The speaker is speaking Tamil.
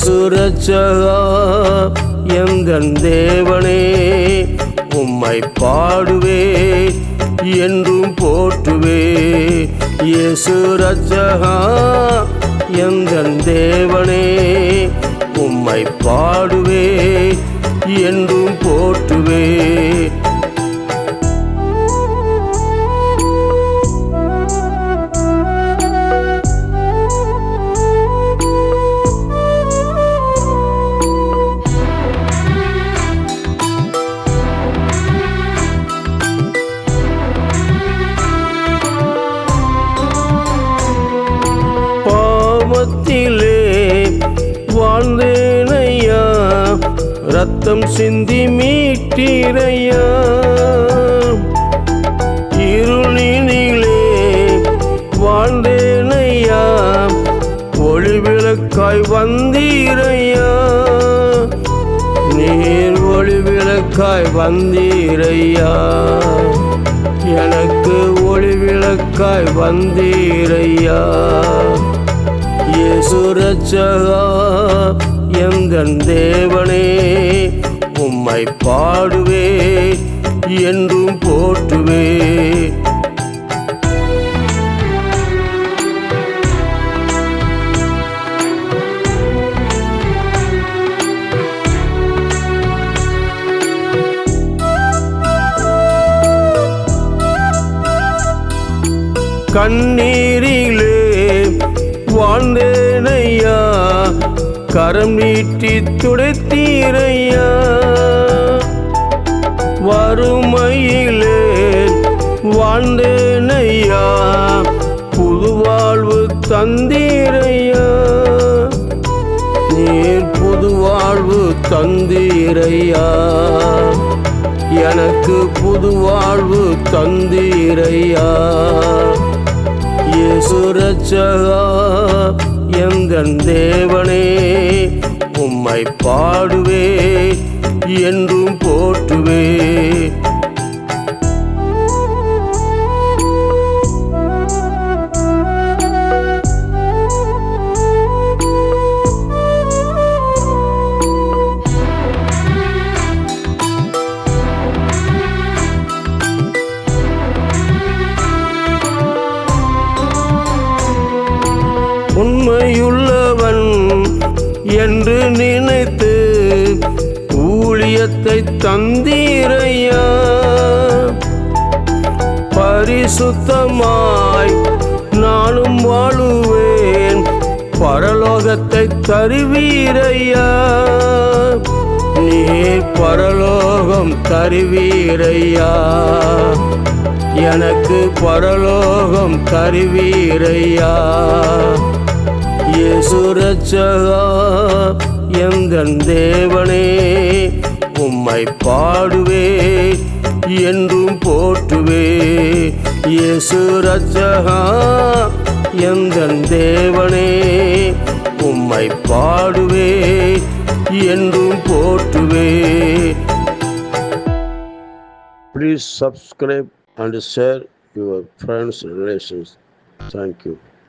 இயேசு ரட்சகா தேவனே உம்மை பாடுவே என்றும் போற்றுவே. இயேசு ரச்சகா எங்கள் தேவனே உம்மை பாடுவே. வாழ்ந்தேனையா ரத்தம் சிந்தி மீட்டீரையா இருளினிலே வாழ்ந்தேனையா? ஒளி விளக்காய் வந்தீரையா? நீர் ஒளி விளக்காய் வந்தீரையா? எனக்கு ஒளி விளக்காய் வந்தீரையா? இயேசு ரட்சகா எந்தன் தேவனே உம்மை பாடுவே என்றும் போற்றுவே. கண்ணீரிலே வாழ்ந்தேனையா? கரம் நீட்டி துடைத்தீரையா? வறுமையிலே வாழ்ந்தேனையா? புது வாழ்வு தந்தீரையா? நீர் புது வாழ்வு தந்தீரையா? எனக்கு புது வாழ்வு தந்தீரையா? இயேசு ரட்சகா தேவனே உம்மை பாடுவே என்று ஊழியத்தை தந்தீரையா? பரிசுத்தமாய் நானும் வாழுவேன். பரலோகத்தை தருவீரையா? நீர் பரலோகம் தருவீரையா? எனக்கு பரலோகம் தருவீரையா? இயேசு ரட்சகா எந்தன் தேவனே உம்மை பாடுவே என்றும் போற்றுவே இயேசு ரட்சகா எந்தன் தேவனே உம்மை பாடுவே என்றும் போற்றுவே Please subscribe and share your friends' relations. Thank you.